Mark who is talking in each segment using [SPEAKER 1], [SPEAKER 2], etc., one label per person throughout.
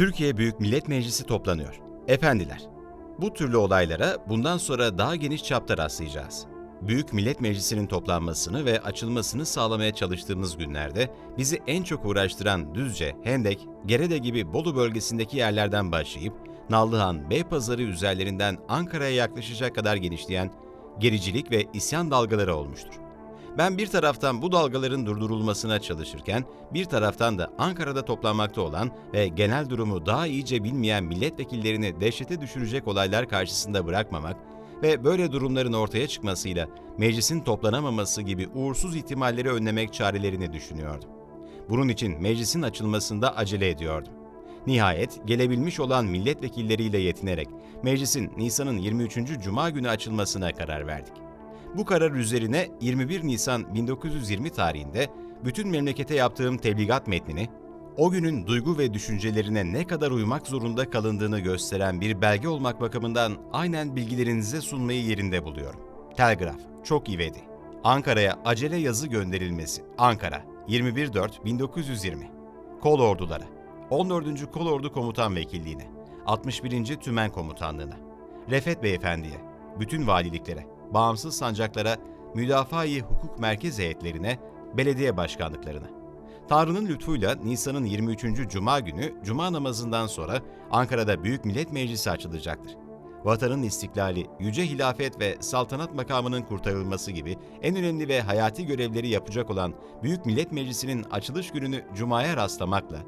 [SPEAKER 1] Türkiye Büyük Millet Meclisi toplanıyor. Efendiler, bu türlü olaylara bundan sonra daha geniş çapta rastlayacağız. Büyük Millet Meclisi'nin toplanmasını ve açılmasını sağlamaya çalıştığımız günlerde bizi en çok uğraştıran Düzce, Hendek, Gerede gibi Bolu bölgesindeki yerlerden başlayıp Nallıhan, Beypazarı üzerlerinden Ankara'ya yaklaşacak kadar genişleyen gericilik ve isyan dalgaları olmuştur. Ben bir taraftan bu dalgaların durdurulmasına çalışırken, bir taraftan da Ankara'da toplanmakta olan ve genel durumu daha iyice bilmeyen milletvekillerini dehşete düşürecek olaylar karşısında bırakmamak ve böyle durumların ortaya çıkmasıyla meclisin toplanamaması gibi uğursuz ihtimalleri önlemek çarelerini düşünüyordum. Bunun için meclisin açılmasında acele ediyordum. Nihayet gelebilmiş olan milletvekilleriyle yetinerek meclisin Nisan'ın 23. Cuma günü açılmasına karar verdik. Bu karar üzerine 21 Nisan 1920 tarihinde bütün memlekete yaptığım tebligat metnini, o günün duygu ve düşüncelerine ne kadar uymak zorunda kalındığını gösteren bir belge olmak bakımından aynen bilgilerinize sunmayı yerinde buluyorum. Telgraf, çok ivedi. Ankara'ya acele yazı gönderilmesi. Ankara, 21.4.1920. Kol ordulara. 14. Kol Ordu Komutan Vekilliğine. 61. Tümen Komutanlığına. Refet Beyefendi'ye, bütün valiliklere, bağımsız sancaklara, müdafaa-i hukuk merkez heyetlerine, belediye başkanlıklarına. Tanrı'nın lütfuyla Nisan'ın 23. Cuma günü Cuma namazından sonra Ankara'da Büyük Millet Meclisi açılacaktır. Vatanın istiklali, yüce hilafet ve saltanat makamının kurtarılması gibi en önemli ve hayati görevleri yapacak olan Büyük Millet Meclisi'nin açılış gününü Cuma'ya rastlamakla,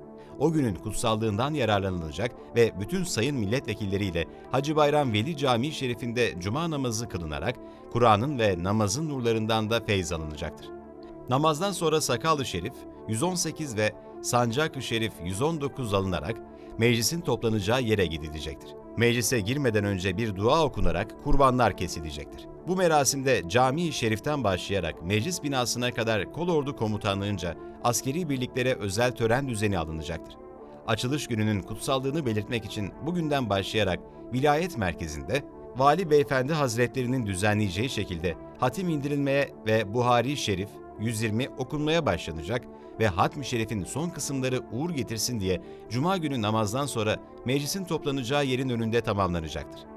[SPEAKER 1] o günün kutsallığından yararlanılacak ve bütün sayın milletvekilleriyle Hacı Bayram Veli Camii Şerifinde cuma namazı kılınarak Kur'an'ın ve namazın nurlarından da feyz alınacaktır. Namazdan sonra Sakallı Şerif 118 ve Sancak-ı Şerif 119 alınarak meclisin toplanacağı yere gidilecektir. Meclise girmeden önce bir dua okunarak kurbanlar kesilecektir. Bu merasimde cami-i şeriften başlayarak meclis binasına kadar kolordu komutanlığınca askeri birliklere özel tören düzeni alınacaktır. Açılış gününün kutsallığını belirtmek için bugünden başlayarak vilayet merkezinde Vali Beyefendi Hazretlerinin düzenleyeceği şekilde hatim indirilmeye ve Buhari Şerif 120 okunmaya başlanacak ve Hatmi Şerif'in son kısımları uğur getirsin diye Cuma günü namazdan sonra meclisin toplanacağı yerin önünde tamamlanacaktır.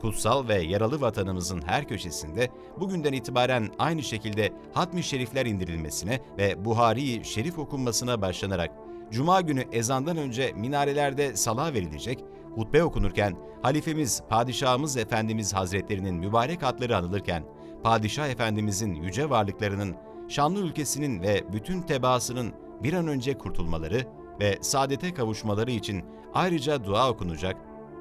[SPEAKER 1] Kutsal ve yaralı vatanımızın her köşesinde bugünden itibaren aynı şekilde Hatmi Şerifler indirilmesine ve Buhari Şerif okunmasına başlanarak Cuma günü ezandan önce minarelerde sala verilecek, hutbe okunurken halifemiz, padişahımız Efendimiz Hazretlerinin mübarek adları anılırken, Padişah Efendimizin yüce varlıklarının, şanlı ülkesinin ve bütün tebaasının bir an önce kurtulmaları ve saadete kavuşmaları için ayrıca dua okunacak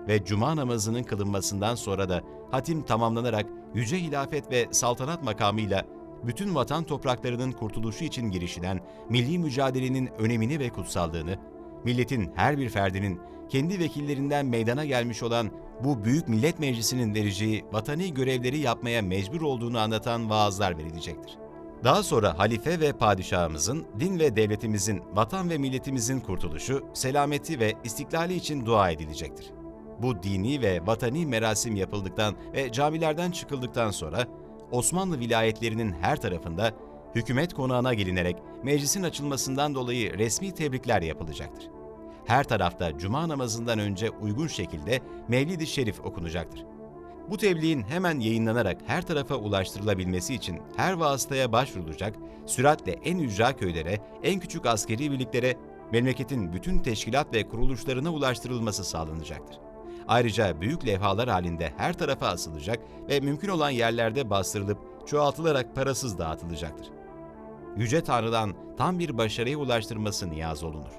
[SPEAKER 1] ve cuma namazının kılınmasından sonra da hatim tamamlanarak yüce hilafet ve saltanat makamıyla bütün vatan topraklarının kurtuluşu için girişilen milli mücadelenin önemini ve kutsallığını, milletin her bir ferdinin kendi vekillerinden meydana gelmiş olan bu Büyük Millet Meclisi'nin vereceği vatani görevleri yapmaya mecbur olduğunu anlatan vaazlar verilecektir. Daha sonra halife ve padişahımızın, din ve devletimizin, vatan ve milletimizin kurtuluşu, selameti ve istiklali için dua edilecektir. Bu dini ve vatani merasim yapıldıktan ve camilerden çıkıldıktan sonra Osmanlı vilayetlerinin her tarafında hükümet konağına gelinerek meclisin açılmasından dolayı resmi tebrikler yapılacaktır. Her tarafta cuma namazından önce uygun şekilde Mevlid-i Şerif okunacaktır. Bu tebliğin hemen yayınlanarak her tarafa ulaştırılabilmesi için her vasıtaya başvurulacak, süratle en ücra köylere, en küçük askeri birliklere, memleketin bütün teşkilat ve kuruluşlarına ulaştırılması sağlanacaktır. Ayrıca büyük levhalar halinde her tarafa asılacak ve mümkün olan yerlerde bastırılıp çoğaltılarak parasız dağıtılacaktır. Yüce Tanrı'dan tam bir başarıya ulaştırması niyaz olunur.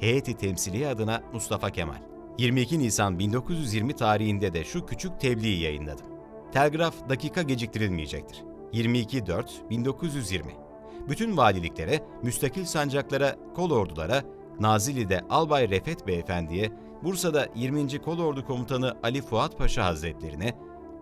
[SPEAKER 1] Heyeti temsiliye adına Mustafa Kemal. 22 Nisan 1920 tarihinde de şu küçük tebliği yayınladım. Telgraf dakika geciktirilmeyecektir. 22.4.1920 Bütün valiliklere, müstakil sancaklara, kol ordulara, Nazilli'de Albay Refet Beyefendi'ye, Bursa'da 20. Kolordu Komutanı Ali Fuat Paşa Hazretlerine,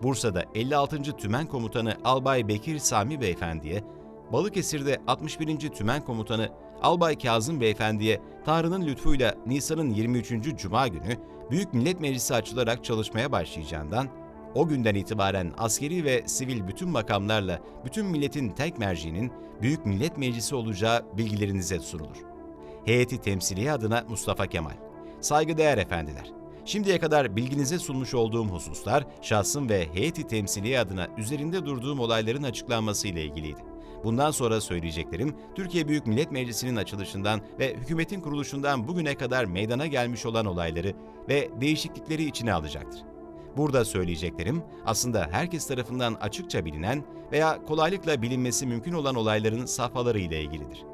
[SPEAKER 1] Bursa'da 56. Tümen Komutanı Albay Bekir Sami Beyefendi'ye, Balıkesir'de 61. Tümen Komutanı Albay Kazım Beyefendi'ye Tanrı'nın lütfuyla Nisan'ın 23. Cuma günü Büyük Millet Meclisi açılarak çalışmaya başlayacağından, o günden itibaren askeri ve sivil bütün makamlarla bütün milletin tek merciğinin Büyük Millet Meclisi olacağı bilgilerinize sunulur. Heyeti temsiliye adına Mustafa Kemal. Saygıdeğer efendiler. Şimdiye kadar bilginize sunmuş olduğum hususlar şahsım ve heyeti temsiliye adına üzerinde durduğum olayların açıklanması ile ilgiliydi. Bundan sonra söyleyeceklerim Türkiye Büyük Millet Meclisi'nin açılışından ve hükümetin kuruluşundan bugüne kadar meydana gelmiş olan olayları ve değişiklikleri içine alacaktır. Burada söyleyeceklerim aslında herkes tarafından açıkça bilinen veya kolaylıkla bilinmesi mümkün olan olayların safhaları ile ilgilidir.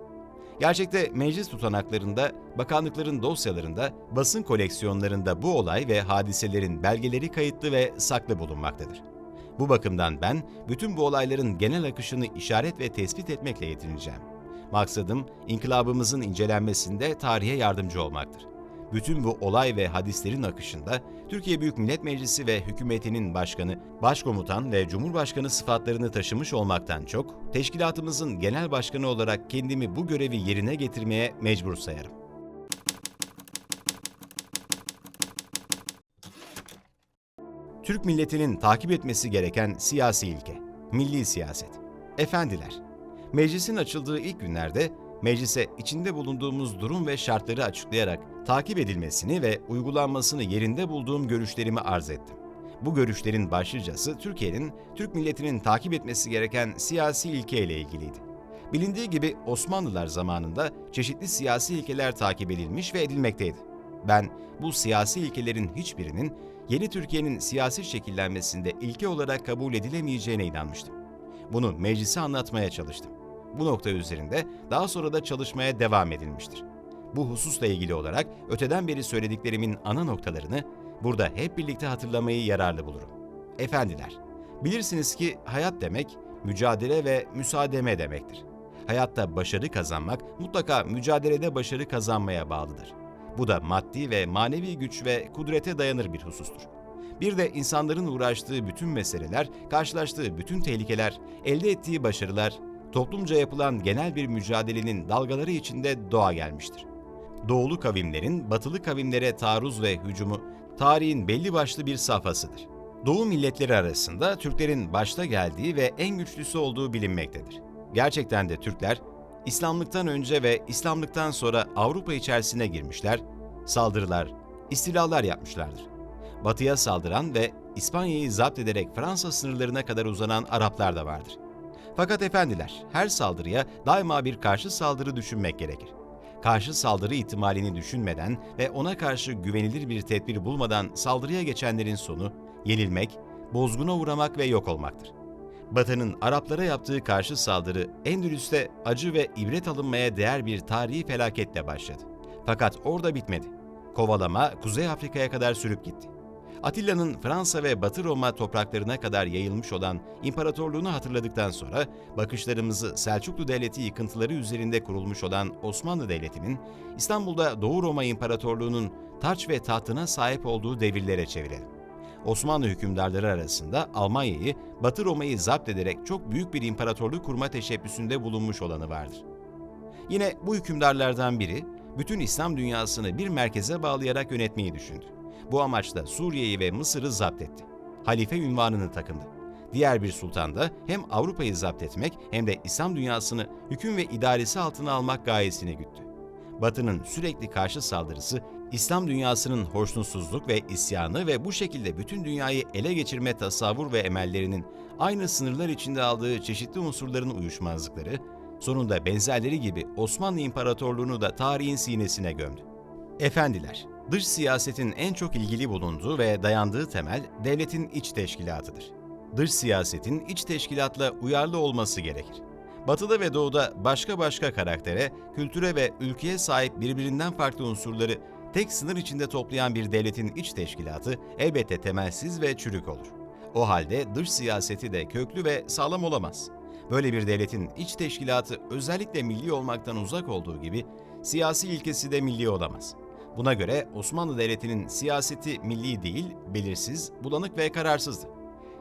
[SPEAKER 1] Gerçekte meclis tutanaklarında, bakanlıkların dosyalarında, basın koleksiyonlarında bu olay ve hadiselerin belgeleri kayıtlı ve saklı bulunmaktadır. Bu bakımdan ben bütün bu olayların genel akışını işaret ve tespit etmekle yetineceğim. Maksadım inkılabımızın incelenmesinde tarihe yardımcı olmaktır. Bütün bu olay ve hadislerin akışında Türkiye Büyük Millet Meclisi ve hükümetinin başkanı, başkomutan ve cumhurbaşkanı sıfatlarını taşımış olmaktan çok, teşkilatımızın genel başkanı olarak kendimi bu görevi yerine getirmeye mecbur sayarım. Türk milletinin takip etmesi gereken siyasi ilke, milli siyaset. Efendiler, meclisin açıldığı ilk günlerde meclise içinde bulunduğumuz durum ve şartları açıklayarak takip edilmesini ve uygulanmasını yerinde bulduğum görüşlerimi arz ettim. Bu görüşlerin başlıcası Türkiye'nin, Türk milletinin takip etmesi gereken siyasi ilke ile ilgiliydi. Bilindiği gibi Osmanlılar zamanında çeşitli siyasi ilkeler takip edilmiş ve edilmekteydi. Ben bu siyasi ilkelerin hiçbirinin yeni Türkiye'nin siyasi şekillenmesinde ilke olarak kabul edilemeyeceğine inanmıştım. Bunu meclise anlatmaya çalıştım. Bu nokta üzerinde daha sonra da çalışmaya devam edilmiştir. Bu hususla ilgili olarak öteden beri söylediklerimin ana noktalarını burada hep birlikte hatırlamayı yararlı bulurum. Efendiler, bilirsiniz ki hayat demek mücadele ve müsaademe demektir. Hayatta başarı kazanmak mutlaka mücadelede başarı kazanmaya bağlıdır. Bu da maddi ve manevi güç ve kudrete dayanır bir husustur. Bir de insanların uğraştığı bütün meseleler, karşılaştığı bütün tehlikeler, elde ettiği başarılar, toplumca yapılan genel bir mücadelenin dalgaları içinde doğa gelmiştir. Doğulu kavimlerin batılı kavimlere taarruz ve hücumu tarihin belli başlı bir safhasıdır. Doğu milletleri arasında Türklerin başta geldiği ve en güçlüsü olduğu bilinmektedir. Gerçekten de Türkler İslamlıktan önce ve İslamlıktan sonra Avrupa içerisine girmişler, saldırılar, istilalar yapmışlardır. Batıya saldıran ve İspanya'yı zapt ederek Fransa sınırlarına kadar uzanan Araplar da vardır. Fakat efendiler, her saldırıya daima bir karşı saldırı düşünmek gerekir. Karşı saldırı ihtimalini düşünmeden ve ona karşı güvenilir bir tedbir bulmadan saldırıya geçenlerin sonu, yenilmek, bozguna uğramak ve yok olmaktır. Batı'nın Araplara yaptığı karşı saldırı Endülüs'te acı ve ibret alınmaya değer bir tarihi felaketle başladı. Fakat orada bitmedi. Kovalama Kuzey Afrika'ya kadar sürüp gitti. Atilla'nın Fransa ve Batı Roma topraklarına kadar yayılmış olan imparatorluğunu hatırladıktan sonra bakışlarımızı Selçuklu Devleti yıkıntıları üzerinde kurulmuş olan Osmanlı Devleti'nin İstanbul'da Doğu Roma İmparatorluğu'nun taç ve tahtına sahip olduğu devirlere çevirelim. Osmanlı hükümdarları arasında Almanya'yı, Batı Roma'yı zapt ederek çok büyük bir imparatorluk kurma teşebbüsünde bulunmuş olanı vardır. Yine bu hükümdarlardan biri, bütün İslam dünyasını bir merkeze bağlayarak yönetmeyi düşündü. Bu amaçla Suriye'yi ve Mısır'ı zapt etti. Halife ünvanını takındı. Diğer bir sultan da hem Avrupa'yı zapt etmek hem de İslam dünyasını hüküm ve idaresi altına almak gayesini güttü. Batı'nın sürekli karşı saldırısı, İslam dünyasının hoşnutsuzluk ve isyanı ve bu şekilde bütün dünyayı ele geçirme tasavvur ve emellerinin aynı sınırlar içinde aldığı çeşitli unsurların uyuşmazlıkları, sonunda benzerleri gibi Osmanlı İmparatorluğunu da tarihin sinesine gömdü. Efendiler, dış siyasetin en çok ilgili bulunduğu ve dayandığı temel devletin iç teşkilatıdır. Dış siyasetin iç teşkilatla uyarlı olması gerekir. Batıda ve doğuda başka başka karaktere, kültüre ve ülkeye sahip birbirinden farklı unsurları tek sınır içinde toplayan bir devletin iç teşkilatı elbette temelsiz ve çürük olur. O halde dış siyaseti de köklü ve sağlam olamaz. Böyle bir devletin iç teşkilatı özellikle milli olmaktan uzak olduğu gibi siyasi ilkesi de milli olamaz. Buna göre Osmanlı Devleti'nin siyaseti milli değil, belirsiz, bulanık ve kararsızdı.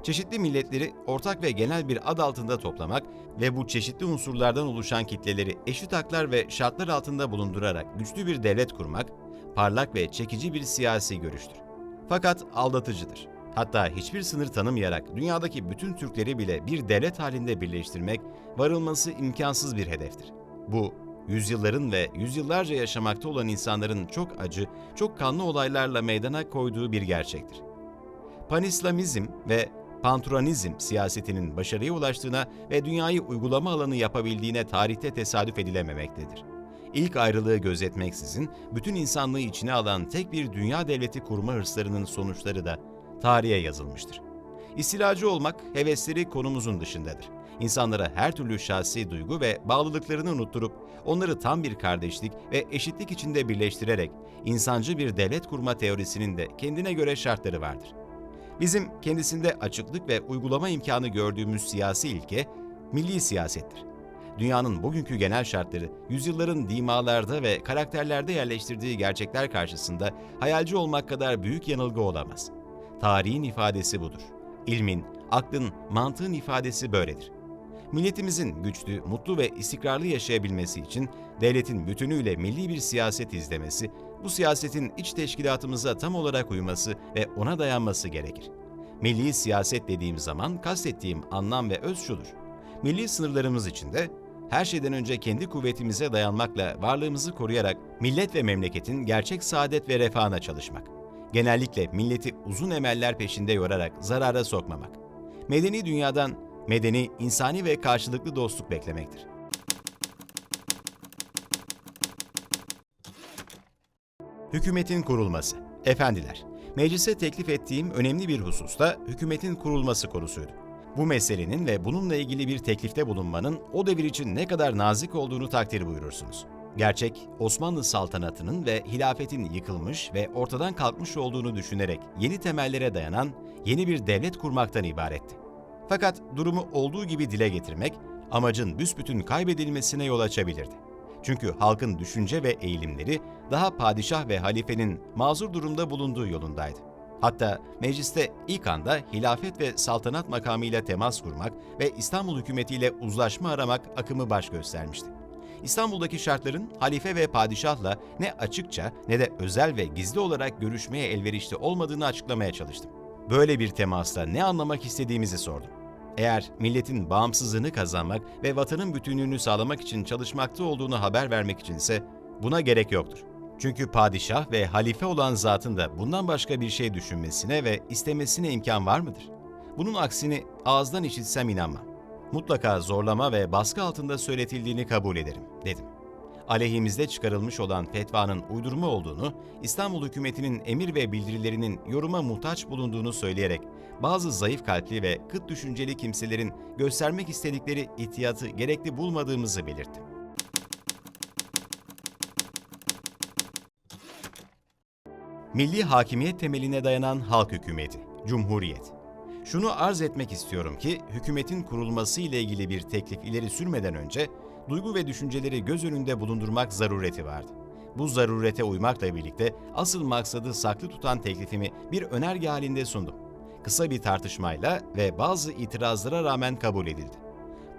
[SPEAKER 1] Çeşitli milletleri ortak ve genel bir ad altında toplamak ve bu çeşitli unsurlardan oluşan kitleleri eşit haklar ve şartlar altında bulundurarak güçlü bir devlet kurmak, parlak ve çekici bir siyasi görüştür. Fakat aldatıcıdır. Hatta hiçbir sınır tanımayarak dünyadaki bütün Türkleri bile bir devlet halinde birleştirmek, varılması imkansız bir hedeftir. Bu, yüzyılların ve yüzyıllarca yaşamakta olan insanların çok acı, çok kanlı olaylarla meydana koyduğu bir gerçektir. Panislamizm ve Panturanizm siyasetinin başarıya ulaştığına ve dünyayı uygulama alanı yapabildiğine tarihte tesadüf edilememektedir. İlk ayrılığı gözetmeksizin bütün insanlığı içine alan tek bir dünya devleti kurma hırslarının sonuçları da tarihe yazılmıştır. İstilacı olmak hevesleri konumuzun dışındadır. İnsanlara her türlü şahsi duygu ve bağlılıklarını unutturup onları tam bir kardeşlik ve eşitlik içinde birleştirerek insancı bir devlet kurma teorisinin de kendine göre şartları vardır. Bizim kendisinde açıklık ve uygulama imkanı gördüğümüz siyasi ilke milli siyasettir. Dünyanın bugünkü genel şartları, yüzyılların dimalarda ve karakterlerde yerleştirdiği gerçekler karşısında hayalci olmak kadar büyük yanılgı olamaz. Tarihin ifadesi budur. İlmin, aklın, mantığın ifadesi böyledir. Milletimizin güçlü, mutlu ve istikrarlı yaşayabilmesi için devletin bütünüyle milli bir siyaset izlemesi, bu siyasetin iç teşkilatımıza tam olarak uyması ve ona dayanması gerekir. Milli siyaset dediğim zaman kastettiğim anlam ve öz şudur. Milli sınırlarımız içinde her şeyden önce kendi kuvvetimize dayanmakla varlığımızı koruyarak millet ve memleketin gerçek saadet ve refahına çalışmak. Genellikle milleti uzun emeller peşinde yorarak zarara sokmamak. Medeni dünyadan medeni, insani ve karşılıklı dostluk beklemektir. Hükümetin kurulması. Efendiler, meclise teklif ettiğim önemli bir hususta hükümetin kurulması konusuydu. Bu meselenin ve bununla ilgili bir teklifte bulunmanın o devir için ne kadar nazik olduğunu takdir buyurursunuz. Gerçek, Osmanlı saltanatının ve hilafetin yıkılmış ve ortadan kalkmış olduğunu düşünerek yeni temellere dayanan yeni bir devlet kurmaktan ibaretti. Fakat durumu olduğu gibi dile getirmek, amacın büsbütün kaybedilmesine yol açabilirdi. Çünkü halkın düşünce ve eğilimleri daha padişah ve halifenin mazur durumda bulunduğu yolundaydı. Hatta mecliste ilk anda hilafet ve saltanat makamıyla temas kurmak ve İstanbul hükümetiyle uzlaşma aramak akımı baş göstermişti. İstanbul'daki şartların halife ve padişahla ne açıkça ne de özel ve gizli olarak görüşmeye elverişli olmadığını açıklamaya çalıştım. Böyle bir temasta ne anlamak istediğimizi sordum. Eğer milletin bağımsızlığını kazanmak ve vatanın bütünlüğünü sağlamak için çalışmakta olduğunu haber vermek içinse buna gerek yoktur. Çünkü padişah ve halife olan zatın da bundan başka bir şey düşünmesine ve istemesine imkan var mıdır? Bunun aksini ağızdan işitsem inanmam. Mutlaka zorlama ve baskı altında söyletildiğini kabul ederim, dedim. Aleyhimizde çıkarılmış olan fetvanın uydurma olduğunu, İstanbul hükümetinin emir ve bildirilerinin yoruma muhtaç bulunduğunu söyleyerek bazı zayıf kalpli ve kıt düşünceli kimselerin göstermek istedikleri ihtiyatı gerekli bulmadığımızı belirttim. Milli hakimiyet temeline dayanan halk hükümeti, cumhuriyet. Şunu arz etmek istiyorum ki, hükümetin kurulması ile ilgili bir teklif ileri sürmeden önce, duygu ve düşünceleri göz önünde bulundurmak zarureti vardı. Bu zarurete uymakla birlikte asıl maksadı saklı tutan teklifimi bir önerge halinde sundum. Kısa bir tartışmayla ve bazı itirazlara rağmen kabul edildi.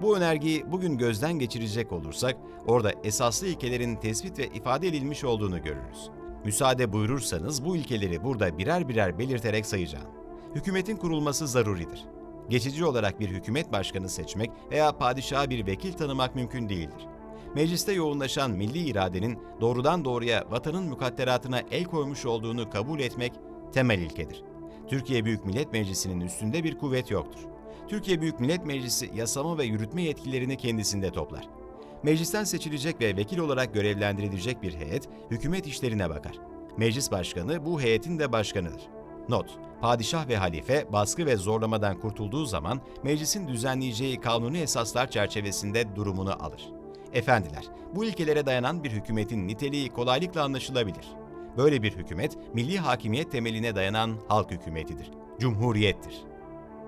[SPEAKER 1] Bu önergeyi bugün gözden geçirecek olursak, orada esaslı ilkelerin tespit ve ifade edilmiş olduğunu görürüz. Müsaade buyurursanız bu ilkeleri burada birer birer belirterek sayacağım. Hükümetin kurulması zaruridir. Geçici olarak bir hükümet başkanı seçmek veya padişaha bir vekil tanımak mümkün değildir. Mecliste yoğunlaşan milli iradenin doğrudan doğruya vatanın mukadderatına el koymuş olduğunu kabul etmek temel ilkedir. Türkiye Büyük Millet Meclisi'nin üstünde bir kuvvet yoktur. Türkiye Büyük Millet Meclisi yasama ve yürütme yetkilerini kendisinde toplar. Meclisten seçilecek ve vekil olarak görevlendirilecek bir heyet hükümet işlerine bakar. Meclis başkanı bu heyetin de başkanıdır. Not: Padişah ve halife baskı ve zorlamadan kurtulduğu zaman meclisin düzenleyeceği kanuni esaslar çerçevesinde durumunu alır. Efendiler, bu ilkelere dayanan bir hükümetin niteliği kolaylıkla anlaşılabilir. Böyle bir hükümet, milli hakimiyet temeline dayanan halk hükümetidir, cumhuriyettir.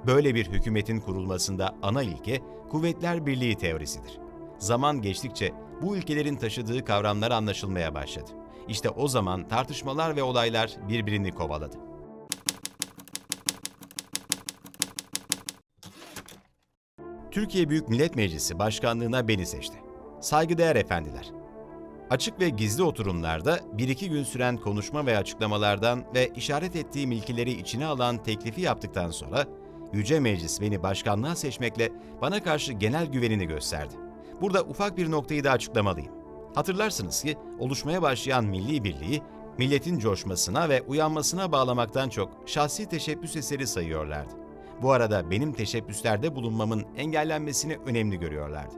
[SPEAKER 1] Böyle bir hükümetin kurulmasında ana ilke, kuvvetler birliği teorisidir. Zaman geçtikçe bu ülkelerin taşıdığı kavramlar anlaşılmaya başladı. İşte o zaman tartışmalar ve olaylar birbirini kovaladı. Türkiye Büyük Millet Meclisi Başkanlığına beni seçti. Saygıdeğer efendiler. Açık ve gizli oturumlarda bir iki gün süren konuşma ve açıklamalardan ve işaret ettiğim ilkeleri içine alan teklifi yaptıktan sonra Yüce Meclis beni başkanlığa seçmekle bana karşı genel güvenini gösterdi. Burada ufak bir noktayı da açıklamalıyım. Hatırlarsınız ki oluşmaya başlayan milli birliği, milletin coşmasına ve uyanmasına bağlamaktan çok şahsi teşebbüs eseri sayıyorlardı. Bu arada benim teşebbüslerde bulunmamın engellenmesini önemli görüyorlardı.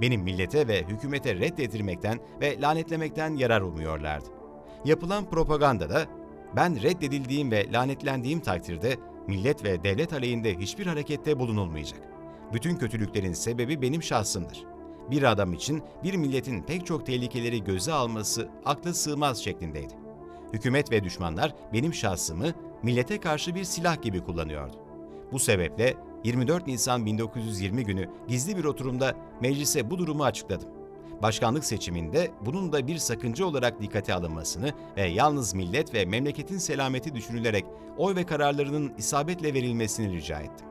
[SPEAKER 1] Benim millete ve hükümete reddedilmekten ve lanetlemekten yarar umuyorlardı. Yapılan propagandada ben reddedildiğim ve lanetlendiğim takdirde millet ve devlet aleyhinde hiçbir harekette bulunulmayacak. Bütün kötülüklerin sebebi benim şahsımdır. Bir adam için bir milletin pek çok tehlikeleri göze alması akla sığmaz şeklindeydi. Hükümet ve düşmanlar benim şahsımı millete karşı bir silah gibi kullanıyordu. Bu sebeple 24 Nisan 1920 günü gizli bir oturumda meclise bu durumu açıkladım. Başkanlık seçiminde bunun da bir sakınca olarak dikkate alınmasını ve yalnız millet ve memleketin selameti düşünülerek oy ve kararlarının isabetle verilmesini rica ettim.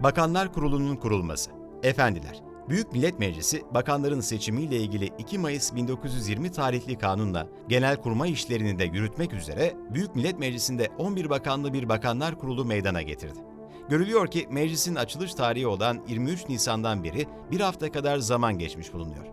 [SPEAKER 1] Bakanlar Kurulu'nun kurulması. Efendiler, Büyük Millet Meclisi, bakanların seçimiyle ilgili 2 Mayıs 1920 tarihli kanunla genelkurmay işlerini de yürütmek üzere Büyük Millet Meclisi'nde 11 bakanlı bir bakanlar kurulu meydana getirdi. Görülüyor ki meclisin açılış tarihi olan 23 Nisan'dan beri bir hafta kadar zaman geçmiş bulunuyor.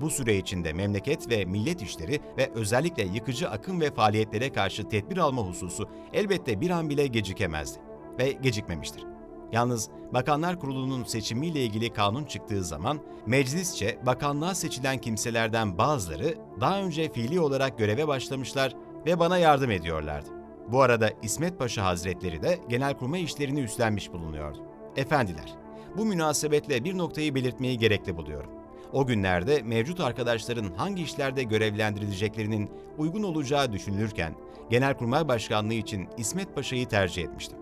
[SPEAKER 1] Bu süre içinde memleket ve millet işleri ve özellikle yıkıcı akım ve faaliyetlere karşı tedbir alma hususu elbette bir an bile gecikemezdi ve gecikmemiştir. Yalnız Bakanlar Kurulu'nun seçimiyle ilgili kanun çıktığı zaman meclisçe bakanlığa seçilen kimselerden bazıları daha önce fiili olarak göreve başlamışlar ve bana yardım ediyorlardı. Bu arada İsmet Paşa Hazretleri de genelkurmay işlerini üstlenmiş bulunuyordu. Efendiler, bu münasebetle bir noktayı belirtmeyi gerekli buluyorum. O günlerde mevcut arkadaşların hangi işlerde görevlendirileceklerinin uygun olacağı düşünülürken Genelkurmay Başkanlığı için İsmet Paşa'yı tercih etmiştim.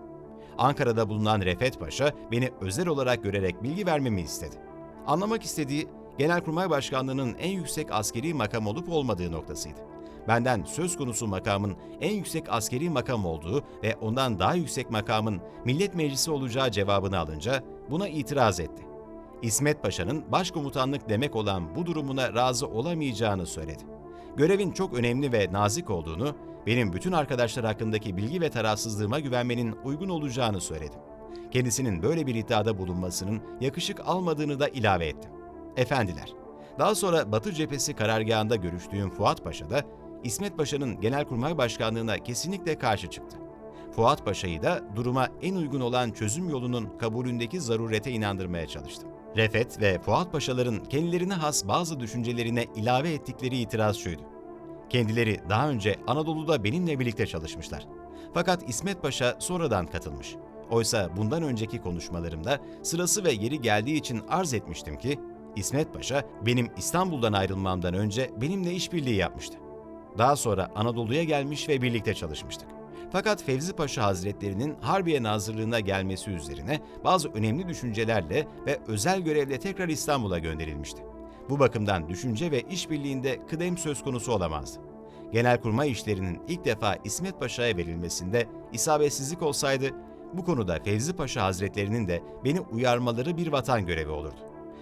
[SPEAKER 1] Ankara'da bulunan Refet Paşa beni özel olarak görerek bilgi vermemi istedi. Anlamak istediği Genelkurmay Başkanlığı'nın en yüksek askeri makam olup olmadığı noktasıydı. Benden söz konusu makamın en yüksek askeri makam olduğu ve ondan daha yüksek makamın Millet Meclisi olacağı cevabını alınca buna itiraz etti. İsmet Paşa'nın başkomutanlık demek olan bu durumuna razı olamayacağını söyledi. Görevin çok önemli ve nazik olduğunu, benim bütün arkadaşlar hakkındaki bilgi ve tarafsızlığıma güvenmenin uygun olacağını söyledim. Kendisinin böyle bir iddiada bulunmasının yakışık almadığını da ilave ettim. Efendiler, daha sonra Batı cephesi karargahında görüştüğüm Fuat Paşa da İsmet Paşa'nın Genelkurmay Başkanlığına kesinlikle karşı çıktı. Fuat Paşa'yı da duruma en uygun olan çözüm yolunun kabulündeki zarurete inandırmaya çalıştım. Refet ve Fuat Paşaların kendilerine has bazı düşüncelerine ilave ettikleri itiraz şuydu. Kendileri daha önce Anadolu'da benimle birlikte çalışmışlar. Fakat İsmet Paşa sonradan katılmış. Oysa bundan önceki konuşmalarımda sırası ve yeri geldiği için arz etmiştim ki, İsmet Paşa benim İstanbul'dan ayrılmamdan önce benimle işbirliği yapmıştı. Daha sonra Anadolu'ya gelmiş ve birlikte çalışmıştık. Fakat Fevzi Paşa Hazretlerinin Harbiye Nazırlığına gelmesi üzerine bazı önemli düşüncelerle ve özel görevle tekrar İstanbul'a gönderilmişti. Bu bakımdan düşünce ve işbirliğinde kıdem söz konusu olamazdı. Genelkurmay işlerinin ilk defa İsmet Paşa'ya verilmesinde isabetsizlik olsaydı, bu konuda Fevzi Paşa Hazretlerinin de beni uyarmaları bir vatan görevi olurdu.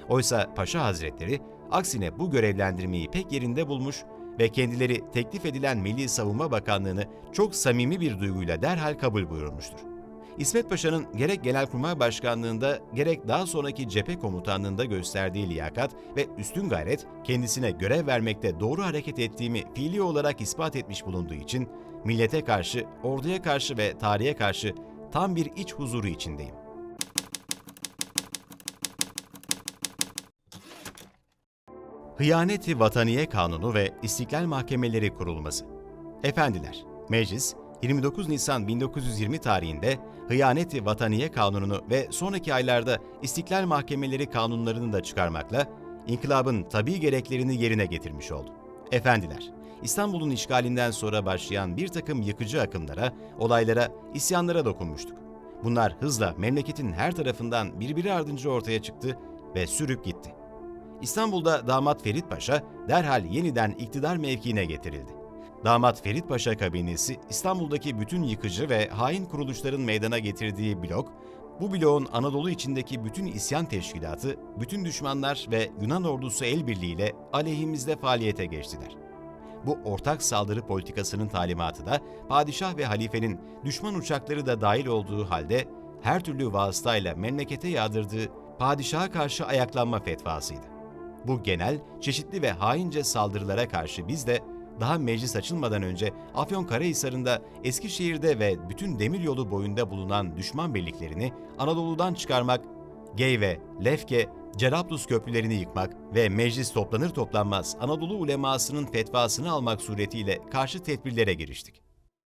[SPEAKER 1] Oysa Paşa Hazretleri aksine bu görevlendirmeyi pek yerinde bulmuş ve kendileri teklif edilen Milli Savunma Bakanlığı'nı çok samimi bir duyguyla derhal kabul buyurmuştur. İsmet Paşa'nın gerek Genelkurmay Başkanlığında gerek daha sonraki cephe komutanlığında gösterdiği liyakat ve üstün gayret kendisine görev vermekte doğru hareket ettiğimi fiili olarak ispat etmiş bulunduğu için millete karşı, orduya karşı ve tarihe karşı tam bir iç huzuru içindeyim. Hıyaneti Vataniye Kanunu ve İstiklal Mahkemeleri kurulması. Efendiler, Meclis 29 Nisan 1920 tarihinde Hıyaneti Vataniye Kanununu ve sonraki aylarda İstiklal Mahkemeleri kanunlarını da çıkarmakla inkılabın tabi gereklerini yerine getirmiş oldu. Efendiler, İstanbul'un işgalinden sonra başlayan bir takım yıkıcı akımlara, olaylara, isyanlara dokunmuştuk. Bunlar hızla memleketin her tarafından birbiri ardınca ortaya çıktı ve sürüp gitti. İstanbul'da damat Ferit Paşa derhal yeniden iktidar mevkiine getirildi. Damat Ferit Paşa kabinesi İstanbul'daki bütün yıkıcı ve hain kuruluşların meydana getirdiği blok, bu bloğun Anadolu içindeki bütün isyan teşkilatı, bütün düşmanlar ve Yunan ordusu el birliğiyle aleyhimizde faaliyete geçtiler. Bu ortak saldırı politikasının talimatı da padişah ve halifenin düşman uçakları da dahil olduğu halde her türlü vasıtayla memlekete yağdırdığı padişaha karşı ayaklanma fetvasıydı. Bu genel, çeşitli ve haince saldırılara karşı biz de daha meclis açılmadan önce Afyonkarahisar'ında, Eskişehir'de ve bütün demiryolu boyunda bulunan düşman birliklerini Anadolu'dan çıkarmak, Geyve, Lefke, Cerablus köprülerini yıkmak ve meclis toplanır toplanmaz Anadolu ulemasının fetvasını almak suretiyle karşı tedbirlere giriştik.